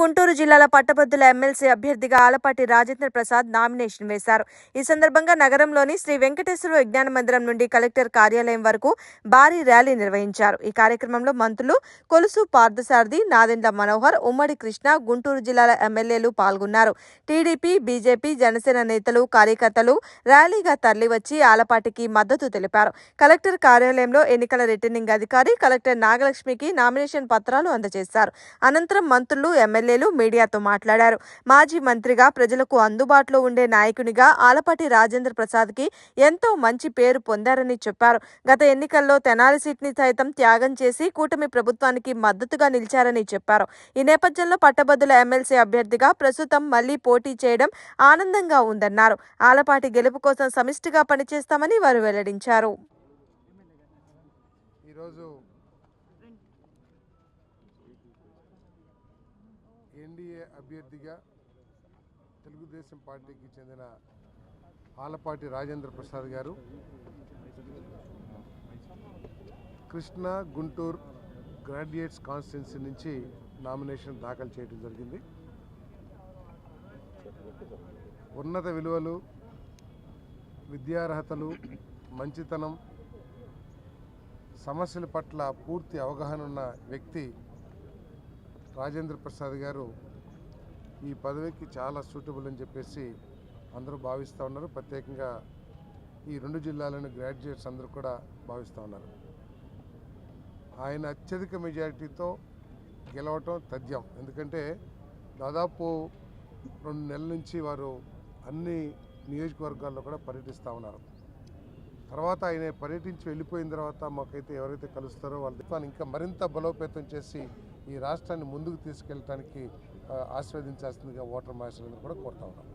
గుంటూరు జిల్లాల పట్టభద్రుల ఎమ్మెల్సీ అభ్యర్థిగా ఆలపాటి రాజేంద్ర ప్రసాద్ నామినేషన్ వేశారు. ఈ సందర్భంగా నగరంలోని శ్రీ వెంకటేశ్వర విజ్ఞాన మందిరం నుండి కలెక్టర్ కార్యాలయం వరకు భారీ ర్యాలీ నిర్వహించారు. ఈ కార్యక్రమంలో మంత్రులు కొలుసు పార్థసారథి నాదెండ్ల మనోహర్ ఉమ్మడి కృష్ణ గుంటూరు జిల్లాల ఎమ్మెల్యేలు పాల్గొన్నారు. టీడీపీ బీజేపీ జనసేన నేతలు కార్యకర్తలు ర్యాలీగా తరలివచ్చి ఆలపాటికి మద్దతు తెలిపారు. కలెక్టర్ కార్యాలయంలో ఎన్నికల రిటర్నింగ్ అధికారి కలెక్టర్ నాగలక్ష్మికి నామినేషన్ పత్రాలు అందజేశారు. అనంతరం మంత్రులు ఎమ్మెల్యేలు మీడియాతో మాట్లాడారు. మాజీ మంత్రిగా ప్రజలకు అందుబాటులో ఉండే నాయకునిగా ఆలపాటి రాజేంద్ర ప్రసాద్కి ఎంతో మంచి పేరు పొందారని చెప్పారు. గత ఎన్నికల్లో తెనాలి సీట్ని సైతం త్యాగం చేసి కూటమి ప్రభుత్వానికి మద్దతుగా నిలిచారని చెప్పారు. ఈ నేపథ్యంలో పట్టభద్రుల ఎమ్మెల్సీ అభ్యర్థిగా ప్రస్తుతం మళ్ళీ పోటీ చేయడం ఆనందంగా ఉందన్నారు. ఆలపాటి గెలుపు కోసం సమిష్టిగా పనిచేస్తామని వారు వెల్లడించారు. ఈరోజు ఎన్డీఏ అభ్యర్థిగా తెలుగుదేశం పార్టీకి చెందిన ఆలపాటి రాజేంద్ర ప్రసాద్ గారు కృష్ణా గుంటూరు గ్రాడ్యుయేట్స్ కాన్స్టిట్యున్సీ నుంచి నామినేషన్ దాఖలు చేయడం జరిగింది. ఉన్నత విలువలు విద్యార్హతలు మంచితనం సమస్యల పట్ల పూర్తి అవగాహన ఉన్న వ్యక్తి రాజేంద్ర ప్రసాద్ గారు ఈ పదవికి చాలా సూటబుల్ అని చెప్పేసి అందరూ భావిస్తూ ఉన్నారు. ప్రత్యేకంగా ఈ రెండు జిల్లాలోని గ్రాడ్యుయేట్స్ అందరూ కూడా భావిస్తూ ఉన్నారు. ఆయన అత్యధిక మెజారిటీతో గెలవటం తథ్యం. ఎందుకంటే దాదాపు రెండు నెలల నుంచి వారు అన్ని నియోజకవర్గాల్లో కూడా పర్యటిస్తూ ఉన్నారు. తర్వాత ఆయన పర్యటించి వెళ్ళిపోయిన తర్వాత మాకైతే ఎవరైతే కలుస్తారో వాళ్ళ ఇంకా మరింత బలోపేతం చేసి ఈ రాష్ట్రాన్ని ముందుకు తీసుకెళ్ళడానికి ఆస్వాదించాల్సిందిగా ఓటర్ మాస్టర్లందరూ కూడా కోరుతా ఉన్నాం.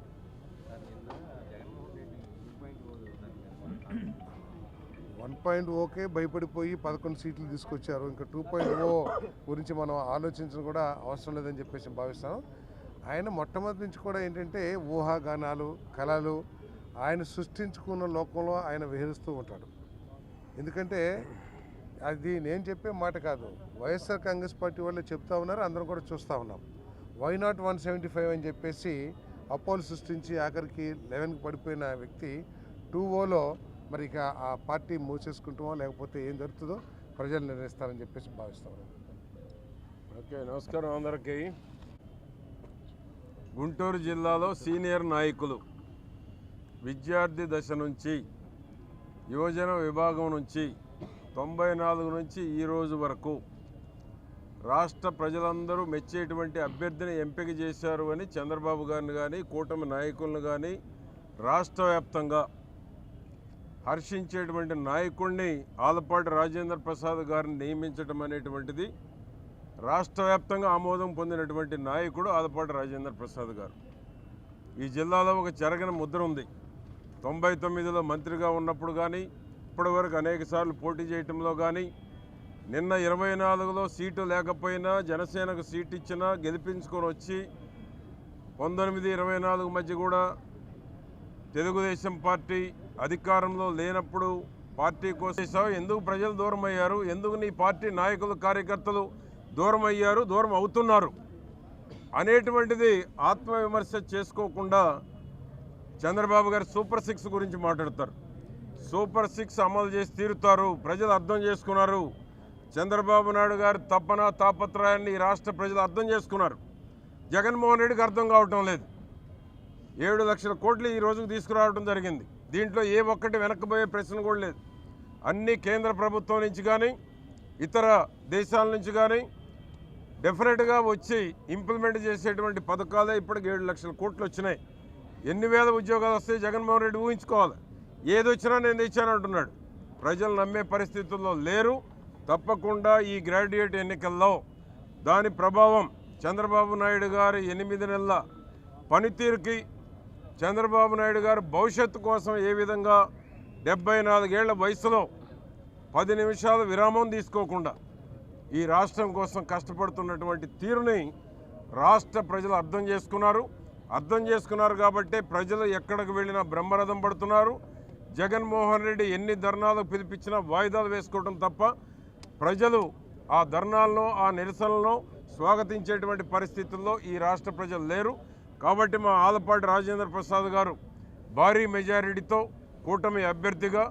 వన్ పాయింట్ ఓకే భయపడిపోయి పదకొండు సీట్లు తీసుకొచ్చారు. ఇంకా టూ పాయింట్ ఓ గురించి మనం ఆలోచించడం కూడా అవసరం లేదని చెప్పేసి భావిస్తాం ఆయన మొట్టమొదటి నుంచి కూడా ఏంటంటే ఊహాగానాలు కళలు ఆయన సృష్టించుకున్న లోకంలో ఆయన విహరిస్తూ ఉంటాడు. ఎందుకంటే అది నేను చెప్పే మాట కాదు. వైఎస్ఆర్ కాంగ్రెస్ పార్టీ వాళ్ళు చెప్తా ఉన్నారు అందరం కూడా చూస్తూ ఉన్నాం. Why not one seventy five అని చెప్పేసి అపోలు సృష్టించి ఆఖరికి లెవెన్కి పడిపోయిన వ్యక్తి టూ ఓలో మరి ఇక ఆ పార్టీ మూసేసుకుంటామో లేకపోతే ఏం జరుగుతుందో ప్రజలు నిర్ణయిస్తారని చెప్పేసి భావిస్తా ఓకే నమస్కారం అందరికీ. గుంటూరు జిల్లాలో సీనియర్ నాయకులు విద్యార్థి దశ నుంచి యువజన విభాగం నుంచి తొంభై నాలుగు నుంచి ఈ రోజు వరకు రాష్ట్ర ప్రజలందరూ మెచ్చేటువంటి అభ్యర్థిని ఎంపిక చేశారు అని చంద్రబాబు గారిని కానీ కూటమి నాయకులను కానీ రాష్ట్ర వ్యాప్తంగా హర్షించేటువంటి నాయకుడిని ఆలపాటి రాజేంద్ర ప్రసాద్ గారిని నియమించడం అనేటువంటిది రాష్ట్ర వ్యాప్తంగా ఆమోదం పొందినటువంటి నాయకుడు ఆలపాటి రాజేంద్ర ప్రసాద్ గారు. ఈ జిల్లాలో ఒక చెరగని ముద్ర ఉంది. తొంభై తొమ్మిదిలో మంత్రిగా ఉన్నప్పుడు కానీ ఇప్పటివరకు అనేక సార్లు పోటీ చేయటంలో కానీ నిన్న ఇరవై నాలుగులో సీటు లేకపోయినా జనసేనకు సీటు ఇచ్చినా గెలిపించుకొని వచ్చి పంతొమ్మిది ఇరవై నాలుగు మధ్య కూడా తెలుగుదేశం పార్టీ అధికారంలో లేనప్పుడు పార్టీ కోసేసావు ఎందుకు ప్రజలు దూరం అయ్యారు ఎందుకు నీ పార్టీ నాయకులు కార్యకర్తలు దూరం అయ్యారు దూరం అవుతున్నారు? అనేటువంటిది ఆత్మవిమర్శ చేసుకోకుండా చంద్రబాబు గారు సూపర్ సిక్స్ గురించి మాట్లాడతారు. సూపర్ సిక్స్ అమలు చేసి తీరుతారు. ప్రజలు అర్థం చేసుకున్నారు. చంద్రబాబు నాయుడు గారి తపన తాపత్రయాన్ని ఈ రాష్ట్ర ప్రజలు అర్థం చేసుకున్నారు. జగన్మోహన్ రెడ్డికి అర్థం కావటం లేదు. ఏడు లక్షల కోట్లు ఈ రోజుకు తీసుకురావడం జరిగింది. దీంట్లో ఏ ఒక్కటి వెనక్కిపోయే ప్రశ్న కూడా లేదు. అన్ని కేంద్ర ప్రభుత్వం నుంచి కానీ ఇతర దేశాల నుంచి కానీ డెఫినెట్గా వచ్చి ఇంప్లిమెంట్ చేసేటువంటి పథకాలే ఇప్పటికి ఏడు లక్షల కోట్లు వచ్చినాయి. ఎన్ని వేల ఉద్యోగాలు వస్తాయి జగన్మోహన్ రెడ్డి ఊహించుకోవాలి. ఏది వచ్చినా నేను తెచ్చానంటున్నాడు ప్రజలు నమ్మే పరిస్థితుల్లో లేరు. తప్పకుండా ఈ గ్రాడ్యుయేట్ ఎన్నికల్లో దాని ప్రభావం చంద్రబాబు నాయుడు గారి ఎనిమిది నెలల పనితీరుకి చంద్రబాబు నాయుడు గారు భవిష్యత్తు కోసం ఏ విధంగా డెబ్బై నాలుగేళ్ళ వయసులో పది నిమిషాలు విరామం తీసుకోకుండా ఈ రాష్ట్రం కోసం కష్టపడుతున్నటువంటి తీరుని రాష్ట్ర ప్రజలు అర్థం చేసుకున్నారు. అర్థం చేసుకున్నారు కాబట్టే ప్రజలు ఎక్కడికి వెళ్ళినా బ్రహ్మరథం పడుతున్నారు. జగన్మోహన్ రెడ్డి ఎన్ని ధర్నాలకు పిలిపించినా వాయిదాలు వేసుకోవడం తప్ప ప్రజలు ఆ ధర్నాలను ఆ నిరసనలను స్వాగతించేటువంటి పరిస్థితుల్లో ఈ రాష్ట్ర ప్రజలు లేరు. కాబట్టి మా ఆలపాటి రాజేంద్ర ప్రసాద్ గారు భారీ మెజారిటీతో కూటమి అభ్యర్థిగా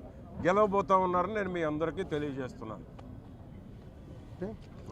గెలవబోతా ఉన్నారని నేను మీ అందరికీ తెలియజేస్తున్నాను. ఓకే.